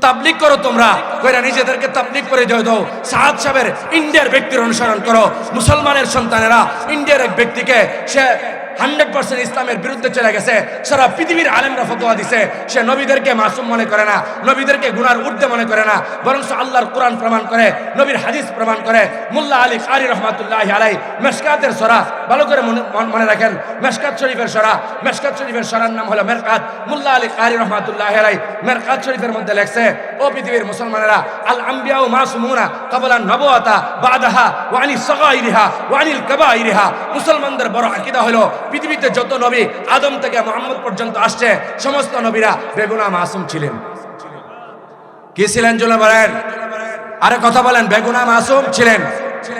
তাবলিক করো তোমরা। কইরা নিজেদেরকে তাবলিক করে দিয়ে দাও। সাহাদ সাহেবের ইন্ডিয়ার ব্যক্তির অনুসরণ করো। মুসলমানের সন্তানেরা ইন্ডিয়ার এক ব্যক্তিকে সে হান্ড্রেড পার্সেন্ট ইসলামের বিরুদ্ধে চলে গেছে। সারা পৃথিবীর আলেমরা ফতোয়া দিছে, সে নবীদেরকে মাসুম মনে করে না, নবীদেরকে গুনার ঊর্ধ্বে মনে করে না বরং আল্লাহর কোরআন প্রমাণ করে, নবীর হাদিস প্রমাণ করে। মুল্লা আলী আলী রহমাতুল্লাহ আলাই মেশকাতের সরা, ভালো করে মনে- রাখেন। মেশকাত শরীফের সরা, মেশকাত শরীফের সরার নাম হলো মেরকাত। মুল্লা আলী আলী রহমাতুল্লাহ আলাই মেরকাত শরীফের মধ্যে লেখছে ও পৃথিবীর মুসলমানেরা আল আম্বিয়া ও মাসুমুনা কবলা নবওয়াতা বাদাহা ওয়ানি সগাইরিহা ওয়ানিল কাবাইরিহা। মুসলমানদের বড় আকীদা হলো, পৃথিবীতে যত নবী আদম থেকে মোহাম্মদ পর্যন্ত আসছে, সমস্ত নবীরা বেগুনা মাসুম ছিলেন। কি ছিলেন জুলা বলেন আরে কথা বলেন, বেগুনা মাসুম ছিলেন।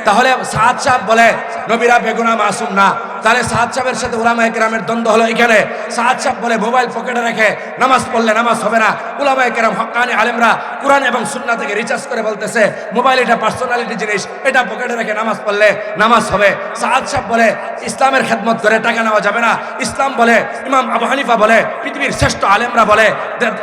তাহলে সাদ সাহেব বলে, নবীরা বেগুনা মাসুম না। তাহলে সাদ সাহেবের সাথে উলামা একরামের দ্বন্দ্ব হলো এখানে। সাদ সাহেব বলে, মোবাইল পকেটে রেখে নামাজ পড়লে নামাজ হবে না। উলামা একরাম হকানি আলেমরা কোরআন এবং সুন্না থেকে রিচার্জ করে বলতেছে, মোবাইল এটা পার্সোনালিটি জিনিস, এটা পকেটে রেখে নামাজ পড়লে নামাজ হবে। সাদ সাহেব বলে, ইসলামের খেদমত করে টাকা নেওয়া যাবে না। ইসলাম বলে, ইমাম আবু হানিফা বলে, পৃথিবীর শ্রেষ্ঠ আলেমরা বলে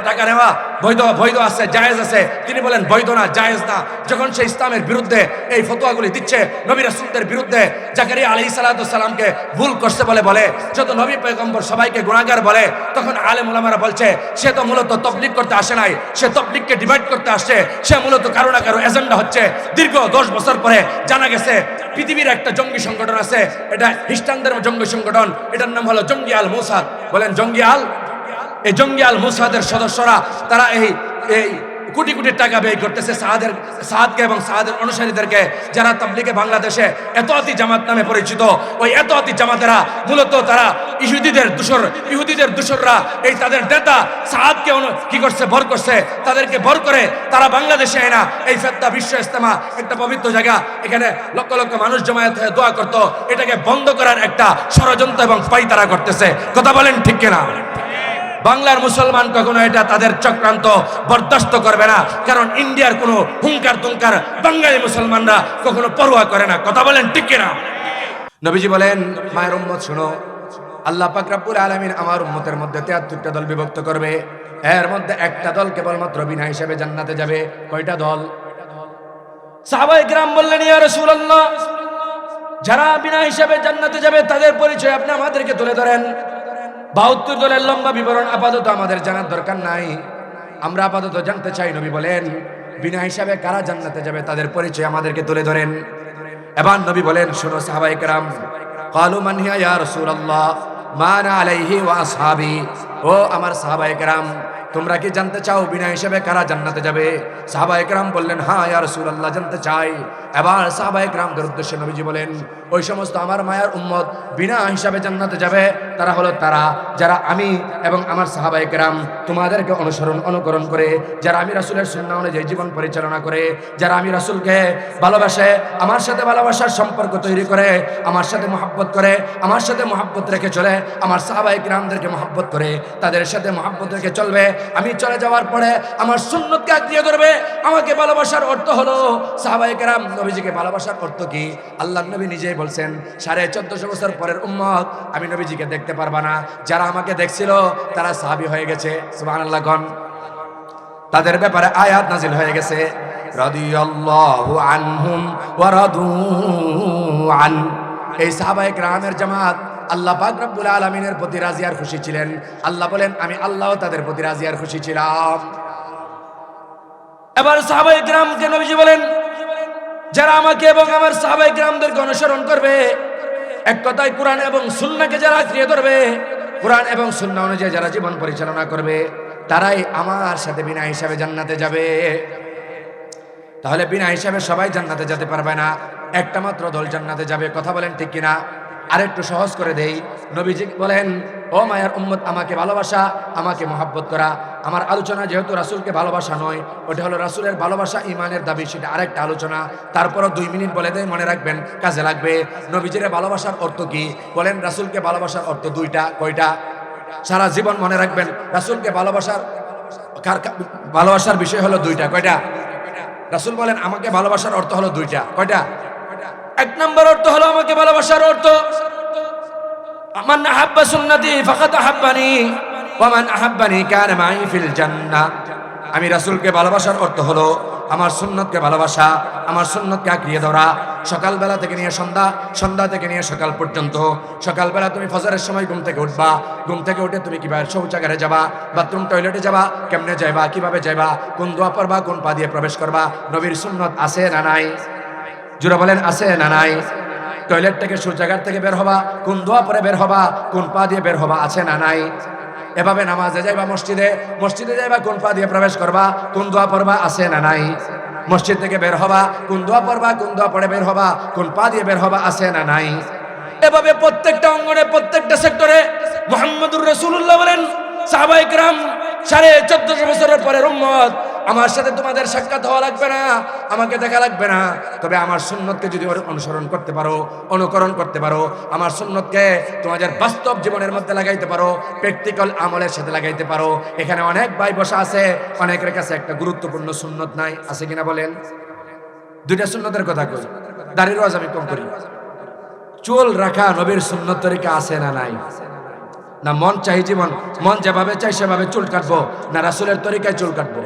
টাকা নেওয়া। বৈধ বৈধ আছে, জায়েজ আছে। তিনি বলেন, বৈধ না, জায়েজ না। যখন সে ইসলামের বিরুদ্ধে এই ফতোয়াগুলি দিচ্ছে, নবী রাসূলদের বিরুদ্ধে, জাকারিয়া আলাইহিস সালামকে ভুল করছে বলে বলে, যত নবী পয়গম্বর সবাইকে গুণাগার বলে, তখন আলেম ওলামারা বলছে, সে তো মূলত তবলিগ করতে আসে নাই, সে তবলিগকে ডিভাইড করতে আসছে, সে মূলত কারও না কারও এজেন্ডা হচ্ছে। দীর্ঘ দশ বছর পরে জানা গেছে, পৃথিবীর একটা জঙ্গি সংগঠন আছে, এটা খ্রিস্টানদের জঙ্গি সংগঠন, এটার নাম হলো জঙ্গি আল মুসাদ বলেন জঙ্গি আল এই জঙ্গি আল মুসাদের সদস্যরা, তারা এই এই কোটি কোটি টাকা ব্যয় করতেছে সাহাদের, সাহাদকে এবং সাহাদের অনুসারীদেরকে, যারা তাবলিগে বাংলাদেশে এত আতি জামাত নামে পরিচিত। ওই এত আতি জামাতেরা মূলত তারা ইহুদিদের দূষর, ইহুদিদের দূষররা। এই তাদের নেতা সাহাদকে কি করছে? ভর করছে। তাদেরকে ভর করে তারা বাংলাদেশে এনা এই ফেত্তা বিশ্ব ইস্তেমা একটা পবিত্র জায়গা। এখানে লক্ষ লক্ষ মানুষ জমায়েত হয়ে দোয়া করত। এটাকে বন্ধ করার একটা ষড়যন্ত্র এবং পাই তারা করতেছে। কথা বলেন ঠিক কিনা? বাংলার মুসলমান কখনো এটা তাদের চক্রান্ত বরদাস্ত করবে না। কারণ ইন্ডিয়ার কোনো হুঙ্কার তুঙ্কার বাঙালি মুসলমানরা কখনো পরোয়া করে না। কথা বলেন ঠিক কিনা? নবীজি বলেন, মায়ের উম্মত শুনো, আল্লাহ পাক রাব্বুল আলামিন আমার উম্মতের মধ্যে 73টা দল বিভক্ত করবে। এর মধ্যে একটা দল কেবলমাত্র বিনা হিসেবে জান্নাতে যাবে। কয়টা দল? সাহাবায়ে কিরাম বললেন, ইয়া রাসূলুল্লাহ, যারা বিনা হিসাবে জান্নাতে যাবে তাদের পরিচয় আপনি আমাদেরকে তুলে ধরেন। বাহাত্তর দলের লম্বা বিবরণ আপাতত আমাদের জানার দরকার নাই। আমরা আপাতত জানতে চাই, নবী বলেন, বিনা হিসাবে কারা জান্নাতে যাবে তাদের পরিচয় আমাদেরকে তুলে ধরেন। এবার নবী বলেন, শোনো সাহাবাই কেরাম, কালু মানহিয়া ইয়া রাসূলুল্লাহ, মান আলাইহি ওয়া আসহাবি। ও আমার সাহাবাই কেরাম, তোমরা কি জানতে চাও বিনা হিসেবে কারা জান্নাতে যাবে? সাহাবা একরাম বললেন হ্যাঁ ইয়া রাসূলুল্লাহ, জানতে চাই। এবার সাহাবা একরামদের উদ্দেশ্যে নবীজি বলেন, ওই সমস্ত আমার মায়ার উম্মত বিনা হিসাবে জান্নাতে যাবে। তারা হলো তারা, যারা আমি এবং আমার সাহাবা একরাম তোমাদেরকে অনুসরণ, অনুকরণ করে, যারা আমি রাসুলের সুন্নাহ অনুযায়ী জীবন পরিচালনা করে, যারা আমি রাসূলকে ভালোবাসে, আমার সাথে ভালোবাসার সম্পর্ক তৈরি করে, আমার সাথে মহাব্বত করে, আমার সাথে মহাব্বত রেখে চলে, আমার সাহাবা একরামদেরকে মহাব্বত করে, তাদের সাথে মহাব্বত রেখে চলবে। আমি চলে যাওয়ার পরে আমার সুন্নতকে আঁকড়িয়ে করবে আমাকে ভালোবাসার অর্থ হলো সাহাবাই কেরাম নবীজিকে ভালোবাসার অর্থ কি? আল্লাহ নবী নিজেই বলছেন, সাড়ে চোদ্দশো বছর পরের উম্মত, আমি নবীজিকে দেখতে পারবা না। যারা আমাকে দেখছিল, তারা সাহাবি হয়ে গেছে। সুবাহ আল্লাহ গণ। তাদের ব্যাপারে আয়াত নাজিল হয়ে গেছে। রাদিয়াল্লাহু আনহুম ওয়া রাদু আন। এই সাহাবায়ে কেরামের জামাত আল্লাহ পাক রব্বুল আলামিনের প্রতি রাজি আর খুশি ছিলেন। আল্লাহ বলেন, আমি আল্লাহ তাদের প্রতি রাজি আর খুশি ছিলাম। এবার সাহাবায়ে কেরামকে নবীজি বলেন যারা আমাকে এবং আমার সাহাবাই গ্রামদেরকে অনুসরণ করবে, এক কথায় কোরআন এবং সুন্নাকে যারা আঁকড়িয়ে ধরবে, কোরআন এবং সুন্না অনুযায়ী যারা জীবন পরিচালনা করবে, তারাই আমার সাথে বিনা হিসাবে জান্নাতে যাবে। তাহলে বিনা হিসাবে সবাই জান্নাতে যেতে পারবে না। একটা মাত্র দল জান্নাতে যাবে, কথা বলেন ঠিক কিনা? আরেকটু সহজ করে দেই। নবীজি বলেন, ও মায়ার উম্মত, আমাকে ভালোবাসা, আমাকে মহাব্বত করা। আমার আলোচনা যেহেতু রাসূলকে ভালোবাসা নয়, ওটা হলো রাসূলের ভালোবাসা ইমানের দাবি, সেটা আরেকটা আলোচনা। তারপরও দুই মিনিট বলে দেয় মনে রাখবেন, কাজে লাগবে। নবীজির ভালোবাসার অর্থ কি? বলেন, রাসূলকে ভালোবাসার অর্থ দুইটা, কয়টা? সারা জীবন মনে রাখবেন, রাসূলকে ভালোবাসার, কার- ভালোবাসার বিষয় হলো দুইটা, কয়টা? রাসূল বলেন, আমাকে ভালোবাসার অর্থ হলো দুইটা, কয়টা? এক নম্বর অর্থ হলো আমাকে ভালোবাসার অর্থ। মান আহাব্বা সুন্নতি ফাকাত আহাব্বানি, ওয়া মান আহাব্বানি কানা মাই ফিল জান্নাহ আমি রাসূলকে ভালোবাসার অর্থ হলো আমার সুন্নতকে ভালোবাসা, আমার সুন্নতকে আঁকড়িয়ে ধরা। সকালবেলা থেকে নিয়ে সন্ধ্যা সন্ধ্যা থেকে নিয়ে সকাল পর্যন্ত। সকালবেলা তুমি ফজরের সময় ঘুম থেকে উঠবা। ঘুম থেকে উঠে তুমি কীভাবে শৌচাগারে যাবা, বাথরুম, টয়লেটে যাবা, কেমনে যাইবা, কীভাবে যাইবা, কোন দোয়া পড়বা, কোন পা দিয়ে প্রবেশ করবা, নবীর সুন্নত আছে না নাই? জোরা বলেন, আছে না নাই? টয়লেট থেকে শৌচাগার থেকে বের হবা, কোন দোয়া পরে বের হবা, কোন পা দিয়ে বের হবা, আছে না নাই? এভাবে নামাজে যাইবা মসজিদে মসজিদে যাইবা কোন পা দিয়ে প্রবেশ করবা, কোন দোয়া পড়বা, আছে না নাই? মসজিদ থেকে বের হবা, কোন দোয়া পড়বা, কোন দোয়া পড়ে বের হবা, কোন পা দিয়ে বের হবা, আছে না নাই? এভাবে প্রত্যেকটা অঙ্গনে, প্রত্যেকটা সেক্টরে মোহাম্মদুর রসুল্লাহ বলেন সাহাবাইকরাম সাড়ে চোদ্দশো বছরের পরে উম্মত আমার সাথে তোমাদের সাক্ষাৎ হওয়া লাগবে না, আমাকে দেখা লাগবে না। তবে আমার সুন্নতকে যদি অনুসরণ করতে পারো, অনুকরণ করতে পারো, আমার সুন্নতকে তোমাদের বাস্তব জীবনের মধ্যে লাগাইতে পারো, প্র্যাকটিক্যাল আমলের সাথে লাগাইতে পারো। এখানে অনেক ভাই বসা আছে, অনেকের কাছে একটা গুরুত্বপূর্ণ সুন্নত নাই, আছে কিনা বলেন? দুইটা সুন্নতের কথা কই? দাড়ির রোজ আমি কম করি। চুল রাখা নবীর সুন্নত তরিকা আছে না নাই? না, মন চাই জীবন, মন যেভাবে চাই সেভাবে চুল কাটবো, না রাসুলের তরিকায় চুল কাটবো।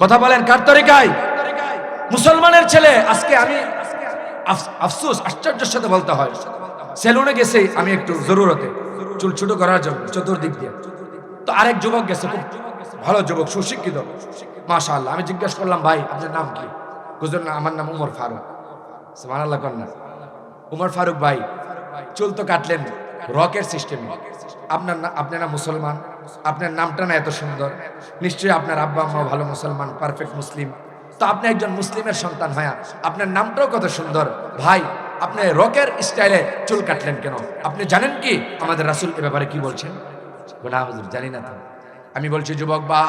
কথা বলেন, কার তরিকায়? মুসলমানের ছেলে, আজকে আমি আফ- আফসোস, আশ্চর্যের সাথে বলতে হয়। সেলুনে গেছে, আমি একটু জরুরতে, চুল ছোট করার জন্য, চতুর্দিক দিয়ে। তো আরেক যুবক গেছে, খুব ভালো যুবক, সুশিক্ষিত। মাশা আল্লাহ আমি জিজ্ঞেস করলাম, ভাই, আপনার নাম কি? বুঝলেন না, আমার নাম উমর ফারুক। সুমান আল্লাহ কন্যা উমর ফারুক ভাই, চুল তো কাটলেন, রকের সিস্টেমে আপনার না আপনি না মুসলমান? আপনার নামটা না এত সুন্দর? নিশ্চয়ই আপনার আব্বা আম্মা ভালো মুসলমান পারফেক্ট মুসলিম। তো আপনি একজন মুসলিমের সন্তান হয়ে আপনার নামটাও কত সুন্দর? ভাই, আপনি রকের স্টাইলে চুল কাটলেন কেন? আপনি জানেন কি? আমাদের রাসূল এ ব্যাপারে কি বলছেন? না হুজুর, জানি না তো। আমি বলছি, যুবক ভাই,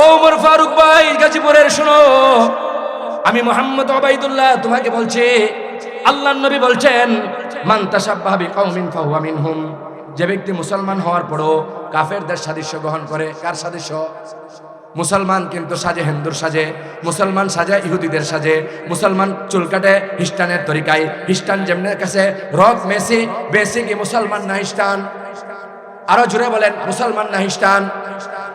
ও উমর ফারুক ভাই, গাজীপুরের, শোনো। আমি মোহাম্মদ ওবাইদুল্লাহ তোমাকে বলছি আল্লাহ নবী বলছেন যে ব্যক্তি মুসলমান হওয়ার পরও কাফেরদের সাদৃশ্য গ্রহণ করে, কার সাদৃশ্য? মুসলমান কিন্তু সাজে হিন্দুর সাজে, মুসলমান সাজে ইহুদিদের সাজে, মুসলমান চুল কাটে খ্রিস্টানের তরিকায়, খ্রিস্টান যেমনের কাছে রক মেসি বেসি কি মুসলমান না খ্রিস্টান? আরও জুড়ে বলেন, মুসলমান না খ্রিস্টান?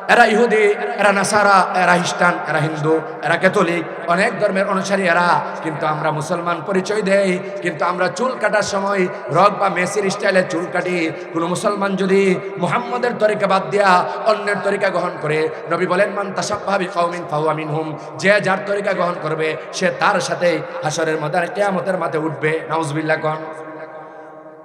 এরা ইহুদি, এরা নাসারা, এরা খ্রিস্টান, এরা হিন্দু, এরা ক্যাথলিক। অনেক ধর্মের অনুসারী এরা। কিন্তু আমরা মুসলমান পরিচয় দেই। কিন্তু আমরা চুল কাটার সময় রক বা মেসির স্টাইলে চুল কাটি। কোনো মুসলমান যদি মুহাম্মদের তরিকা বাদ দিয়া অন্যের তরিকা গ্রহণ করে, নবী বলেন, মান তাসাব্বাহাবি কওমিন ফাহুয়া মিনহুম। যে যার তরিকা গ্রহণ করবে, সে তার সাথে হাসরের মধ্যে কিয়ামতের মাঠে উঠবে। নাউজুবিল্লাহ, কন?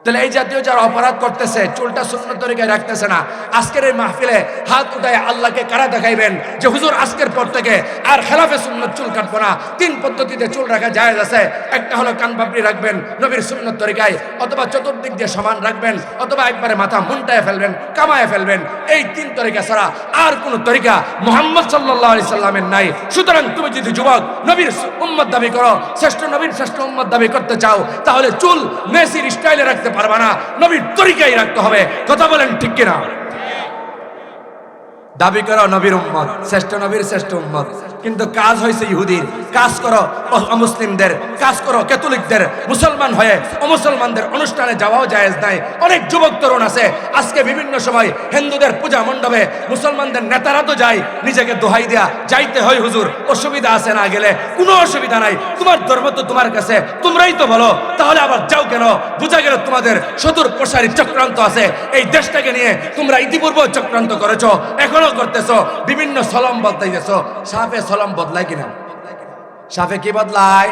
তাহলে এই জাতীয় যারা অপরাধ করতেছে, চুলটা শূন্য তরিকায় রাখতেছে না, আজকের এই মাহফিলে হাত উঠায় আল্লাহকে কারা দেখাইবেন যে, হুজুর, আজকের পর থেকে আর খেলাফে সুন্নত চুল কাটবো না। তিন পদ্ধতিতে চুল রাখা যায় আছে। একটা হলো কান পাপড়ি রাখবেন নবীর সুন্নত তরিকায়, অথবা চতুর্দিক দিয়ে সমান রাখবেন, অথবা একবারে মাথা মুন্টায় ফেলবেন, কামায় ফেলবেন। এই তিন তরিকা ছাড়া আর কোন তরিকা মোহাম্মদ সাল্লাহ সাল্লামের নাই। সুতরাং তুমি যদি যুবক, নবীর উম্মত দাবি করো, শ্রেষ্ঠ নবীর শ্রেষ্ঠ উম্মত দাবি করতে চাও, তাহলে চুল মেসির স্টাইলে রাখতে পারবা না। নবীর তরিকাই রাখতে হবে। কথা বলেন ঠিক কিনা? দাবি করো নবীর উম্মত, শ্রেষ্ঠ নবীর শ্রেষ্ঠ উম্মত। কিন্তু কাজ হয়েছে ইহুদির। কাজ করো অমুসলিমদের। কাজ করো ক্যাথলিকদের। মুসলমান হয়ে অমুসলমানদের অনুষ্ঠানে যাওয়াও জায়েজ নাই। অনেক যুবক তরুণ আছে। আজকে বিভিন্ন সময় হিন্দুদের পূজা মণ্ডপে মুসলমানদের নেতারা তো যায়। নিজেকে দোহাই দেয়া, যাইতে হয় হুজুর। অসুবিধা আছে না গেলে। কোনো অসুবিধা নাই। তোমার ধর্ম তো তোমার কাছে। তোমরাই তো বলো। তাহলে আবার যাও কেন? বোঝা গেল তোমাদের সদূর প্রসারী চক্রান্ত আছে। এই দেশটাকে নিয়ে তোমরা ইতিপূর্বে চক্রান্ত করেছ। এখনও করতেছো। বিভিন্ন সলম বদলাইতেছো। সাফে সলম বদলায় কিনা? সাফে কি বদলায়?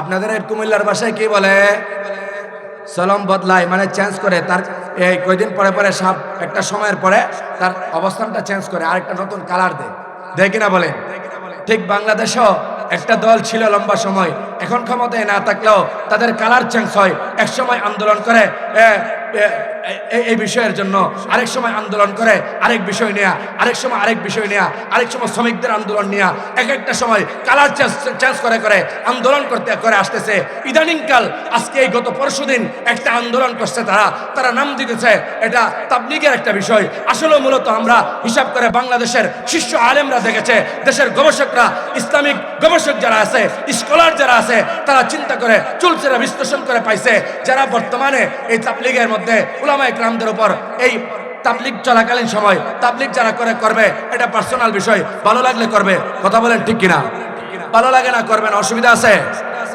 আপনাদের কুমিল্লার বাসায় কি বলে? সলম বদলায় মানে চেঞ্জ করে তার এই কয়দিন পরে পরে সাপ একটা সময়ের পরে তার অবস্থানটা চেঞ্জ করে, আরেকটা নতুন কালার দেয়। দেয় কিনা বলেন? ঠিক বাংলাদেশও একটা দল ছিল লম্বা সময়, এখন ক্ষমতায় না থাকলেও তাদের কালার চেঞ্জ হয় এক সময় আন্দোলন করে এই বিষয়ের জন্য আরেক সময় আন্দোলন করে, আরেক বিষয় নেয়া, আরেক সময় আরেক বিষয় নেয়া, আরেক সময় শ্রমিকদের আন্দোলন নেয়া, এক একটা সময় কালার চেঞ্জ করে করে, আন্দোলন করতে, করে আসতেছে। ইদানিংকাল আজকে এই গত পরশুদিন একটা আন্দোলন করছে তারা তারা নাম দিতেছে, এটা তাবলিগের একটা বিষয়। আসলে মূলত আমরা হিসাব করে বাংলাদেশের শীর্ষ আলেমরা দেখেছে, দেশের গবেষকরা, ইসলামিক গবেষক যারা আছে, স্কলার যারা আছে, তারা চিন্তা করে, চুলচেরা বিশ্লেষণ করে পাইছে, যারা বর্তমানে এই তাবলিগের মধ্যে উলামা ইকরামদের উপর এই তাবলিক চলাকালীন সময় তাবলিক যারা করে, করবে, এটা পার্সোনাল বিষয়। ভালো লাগলে করবে। কথা বলেন ঠিক কিনা? ভালো লাগে না করবেন অসুবিধা আছে।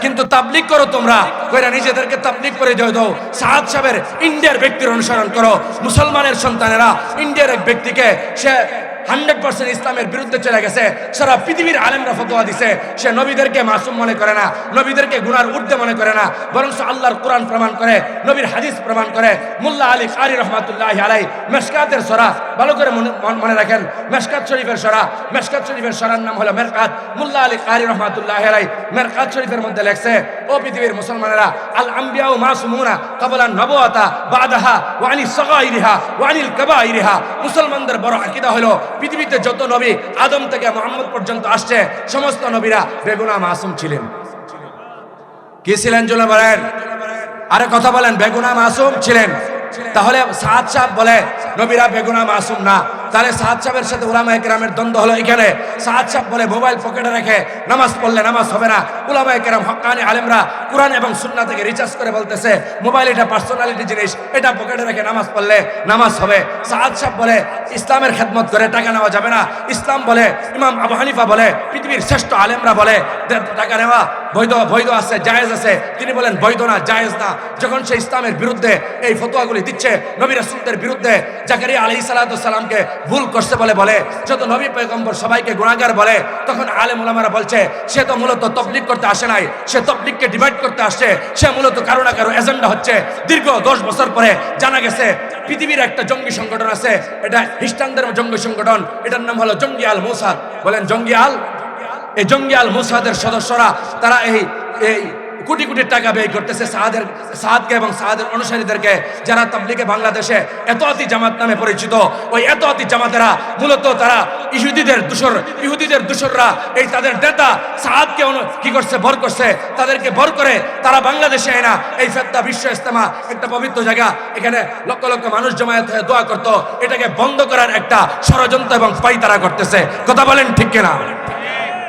কিন্তু তাবলিক করো তোমরা। কইরা নিজেদেরকে তাবলিক করে দিয়ে দাও। সাহাদ সাহেবের ইন্ডিয়ার ব্যক্তির অনুসরণ করো। মুসলমানের সন্তানেরা ইন্ডিয়ার এক ব্যক্তিকে সে হান্ড্রেড পার্সেন্ট ইসলামের বিরুদ্ধে চলে গেছে। সারা পৃথিবীর আলেমরা ফতোয়া দিছে, সে নবীদেরকে মাসুম মনে করে না, নবীদেরকে গুনার ঊর্ধ্বে মনে করে না বরং আল্লাহর কোরআন প্রমাণ করে, নবীর হাদিস প্রমাণ করে। মুল্লা আলী আলী রহমাতুল্লাহ আলাই মেশকাতের সরা, ভালো করে মনে- রাখেন। মেশকাত শরীফের সরা, মেশকাত শরীফের সরার নাম হলো মেরকাত। মুল্লা আলী আলী রহমাতুল্লাহ আলাই মেরকাত শরীফের মধ্যে লেখছে, ও পৃথিবীর মুসলমানেরা আল আম্বিয়া ও মাসুমুনা কবলা নবতা বাদাহা ওয়ানি সগাইরিহা ওয়ানিল কাবাইরিহা। মুসলমানদের বড় আকীদা হলো পৃথিবীতে যত নবী, আদম থেকে মোহাম্মদ পর্যন্ত আসছে, সমস্ত নবীরা বেগুনা মাসুম ছিলেন। কি ছিলেন জুলে বলেন আরে কথা বলেন, বেগুনা মাসুম ছিলেন। তাহলে সাদ সাপ বলে, নবীরা বেগুনা মাসুম না। তাহলে সাদ সাহেবের সাথে উলামা একরামের দ্বন্দ্ব হলো এখানে। সাদ সাহেব বলে, মোবাইল পকেটে রেখে নামাজ পড়লে নামাজ হবে না। উলামা একরাম হকানি আলেমরা কোরআন এবং সুন্না থেকে রিচার্জ করে বলতেছে, মোবাইল এটা পার্সোনালিটি জিনিস, এটা পকেটে রেখে নামাজ পড়লে নামাজ হবে। সাদ সাহেব বলে, ইসলামের খেদমত করে টাকা নেওয়া যাবে না। ইসলাম বলে, ইমাম আবু হানিফা বলে, পৃথিবীর শ্রেষ্ঠ আলেমরা বলে টাকা নেওয়া। বৈধ বৈধ আছে, জায়েজ আছে। তিনি বলেন, বৈধ না, জায়েজ না। যখন সে ইসলামের বিরুদ্ধে এই ফতোয়াগুলি দিচ্ছে, নবী রাসূলদের বিরুদ্ধে, জাকারিয়া আলাইহিস সালামকে ভুল করছে বলে বলে, যত নবী পয়গম্বর সবাইকে গুণাগার বলে, তখন আলেম ওলামারা বলছে, সে তো মূলত তবলিগ করতে আসে নাই, সে তবলিগকে ডিভাইড করতে আসছে, সে মূলত কারও না কারও এজেন্ডা হচ্ছে। দীর্ঘ দশ বছর পরে জানা গেছে, পৃথিবীর একটা জঙ্গি সংগঠন আছে, এটা খ্রিস্টানদের জঙ্গি সংগঠন, এটার নাম হলো জঙ্গি আল মুসাদ বলেন জঙ্গি আল এই জঙ্গি আল মুসাদের সদস্যরা, তারা এই এই কোটি কোটি টাকা ব্যয় করতেছে সাহাদের, সাহাদকে এবং সাহাদের অনুসারীদেরকে, যারা তাবলিগে বাংলাদেশে এত আতি জামাত নামে পরিচিত। ওই এত আতি জামাতেরা মূলত তারা ইহুদিদের দূষর, ইহুদিদের দূষররা। এই তাদের নেতা সাহাদকে কি করছে? ভর করছে। তাদেরকে ভর করে তারা বাংলাদেশে এনা এই ফেত্তা বিশ্ব ইস্তেমা একটা পবিত্র জায়গা। এখানে লক্ষ লক্ষ মানুষ জমায়েত হয়ে দোয়া করত। এটাকে বন্ধ করার একটা ষড়যন্ত্র এবং পাই তারা করতেছে। কথা বলেন ঠিক কিনা?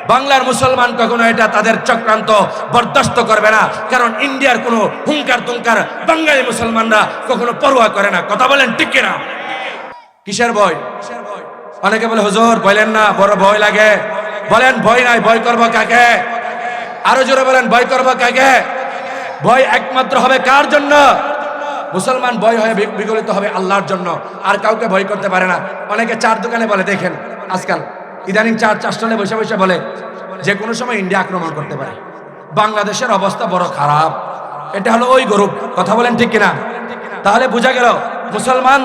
বাংলার মুসলমান কখনো এটা তাদের চক্রান্ত বরদাস্ত করবে না। কারণ ইন্ডিয়ার কোনো হুঙ্কার তুঙ্কার বাঙালি মুসলমানরা কখনো পরোয়া করে না। কথা বলেন ঠিক কিনা? কিসের ভয়? অনেকে বলে, হুজুর, বলেন না, বড় ভয় লাগে। বলেন, ভয় নাই, ভয় করব কাকে? আরও জোরে বলেন, ভয় করব কাকে? ভয় একমাত্র হবে কার জন্য? মুসলমান ভয় হয়ে বিগলিত হবে আল্লাহর জন্য। আর কাউকে ভয় করতে পারে না। অনেকে চার দোকানে বলে, দেখেন, আজকাল ইদানিং চার চারটলে বসে বসে বলে, যে কোনো সময় ইন্ডিয়া আক্রমণ করতে পারে। বাংলাদেশের অবস্থা বড় খারাপ। এটা হলো ওই গরুপ। কথা বলেন ঠিক কিনা? তাহলে বোঝা গেল মুসলমান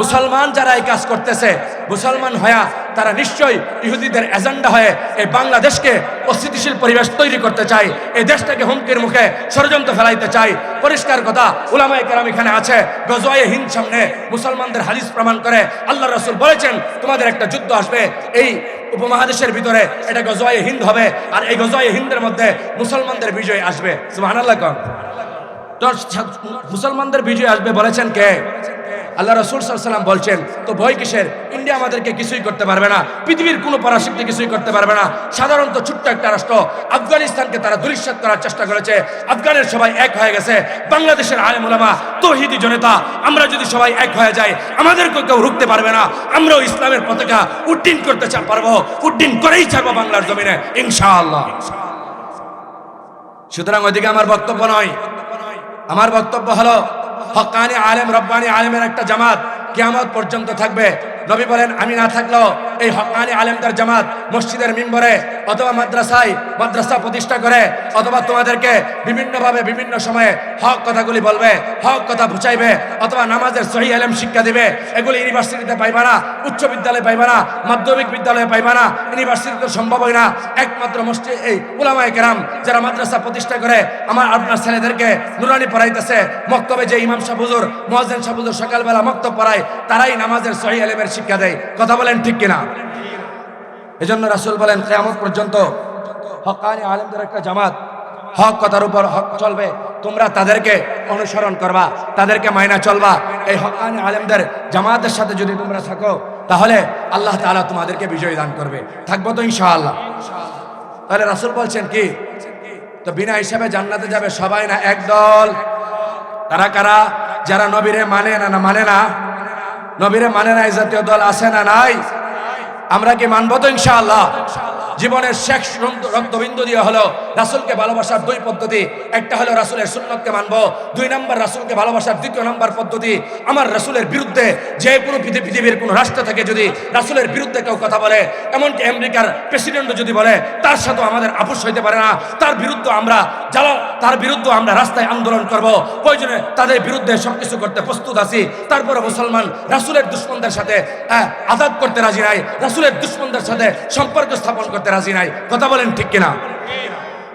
মুসলমান যারা এই কাজ করতেছে, মুসলমান হয়া তারা নিশ্চয়ই ইহুদিদের এজেন্ডা হয়ে এই বাংলাদেশকে অস্থিতিশীল পরিবেশ তৈরি করতে চায়, এই দেশটাকে হুমকির মুখে ষড়যন্ত্র ফেলাইতে চায়। পরিষ্কার কথা, উলামায়ে কেরাম এখানে আছে, গজওয়ায়ে হিন্দ সামনে মুসলমানদের হাদিস প্রমাণ করে, আল্লাহ রসুল বলেছেন, তোমাদের একটা যুদ্ধ আসবে, এই উপমহাদেশের ভিতরে এটা গজওয়ায়ে হিন্দ হবে, আর এই গজওয়ায়ে হিন্দের মধ্যে মুসলমানদের বিজয় আসবে। সুবহানাল্লাহ কম মুসলমানদের বিজয় আসবে বলেছেন কে? আল্লাহ রসুল সাল্লাম বলছেন, তো ভয় কিসের? ইন্ডিয়া আমাদেরকে কিছুই করতে পারবে না। পৃথিবীর কোনো পরাশক্তি কিছুই করতে পারবে না। সাধারণত ছোট্ট একটা রাষ্ট্র আফগানিস্তানকে তারা দুরিশ্বাত করার চেষ্টা করেছে। আফগানের সবাই এক হয়ে গেছে। বাংলাদেশের আলেম ওলামা তৌহিদি জনতা, আমরা যদি সবাই এক হয়ে যাই আমাদেরকে কেউ রুখতে পারবে না। আমরাও ইসলামের পতাকা উড্ডীন করতে চা পারব। উড্ডীন করেই ছাড়বো বাংলার জমিনে, ইনশাআল্লাহ। সুতরাং ওইদিকে আমার বক্তব্য নয়। আমার বক্তব্য হলো হকানি আলেম রব্বানি আলেমের একটা জামাত কিয়ামত পর্যন্ত থাকবে। নবী বলেন, আমি না থাকলেও এই হকানি আলেমদের জামাত মসজিদের মিম্বরে অথবা মাদ্রাসায় মাদ্রাসা প্রতিষ্ঠা করে অথবা তোমাদেরকে বিভিন্নভাবে বিভিন্ন সময়ে হক কথাগুলি বলবে, হক কথা বুঝাইবে, অথবা নামাজের সহি আলেম শিক্ষা দিবে, এগুলি ইউনিভার্সিটিতে পাইবা না, উচ্চ বিদ্যালয়ে পাইবা না, মাধ্যমিক বিদ্যালয়ে পাইবা না ইউনিভার্সিটিতে সম্ভব হয় না। একমাত্র মসজিদ, এই উলামায়ে কেরাম যারা মাদ্রাসা প্রতিষ্ঠা করে, আমার আপনার ছেলেদেরকে নুরানি পড়াইতেছে, মক্তবে যে ইমাম সাহুজুর মহাজেন সাহুজুর সকালবেলা মক্তব পড়ায়, তারাই নামাজের সহি আলেমের শিক্ষা দেয়। কথা বলেন ঠিক কিনা? এজন্য রাসূল বলেন, কিয়ামত পর্যন্ত হকানি আলেমদের একটা জামাত, হক কথার উপর হক চলবে। তোমরা তাদেরকে অনুসরণ করবা, তাদেরকে মাইনা চলবা। এই হকানি আলেমদের জামাতের সাথে যদি তোমরা থাকো, তাহলে আল্লাহ তাআলা তোমাদেরকে বিজয় দান করবে। থাকব তো ইনশাআল্লাহ। তাহলে রাসূল বলছেন কি? তো বিনা হিসাবে জান্নাতে যাবে সবাই না একদল? তারা কারা? যারা নবীরে মানে না না মানে না নবীরে মানে নাই জাতীয় দল আছে না নাই? আমরা কি মানবো তো ইনশাআল্লাহ? জীবনের শেষ রক্তবিন্দু দিয়ে হলো রাসূলকে ভালোবাসার দুই পদ্ধতি। একটা হলো রাসূলের সুন্নতকে মানবো, দুই নম্বর রাসূলকে ভালোবাসার দ্বিতীয় নম্বর পদ্ধতি। আমার রাসূলের বিরুদ্ধে যে কোনো পৃথিবীর কোনো রাষ্ট্র থেকে যদি রাসূলের বিরুদ্ধে কেউ কথা বলে, এমনকি আমেরিকার প্রেসিডেন্টও যদি বলে, তার সাথেও আমাদের আপোষ হইতে পারে না। তার বিরুদ্ধে আমরা জ্বালা তার বিরুদ্ধে আমরা রাস্তায় আন্দোলন করব। প্রয়োজনে তাদের বিরুদ্ধে সবকিছু করতে প্রস্তুত আছি। তারপরে মুসলমান রাসুলের দুশ্মনদের সাথে আঘাত করতে রাজি নাই। রাসুলের দুশ্মনদের সাথে সম্পর্ক স্থাপন করতে রাজি নাই। কথা বলেন ঠিক কিনা?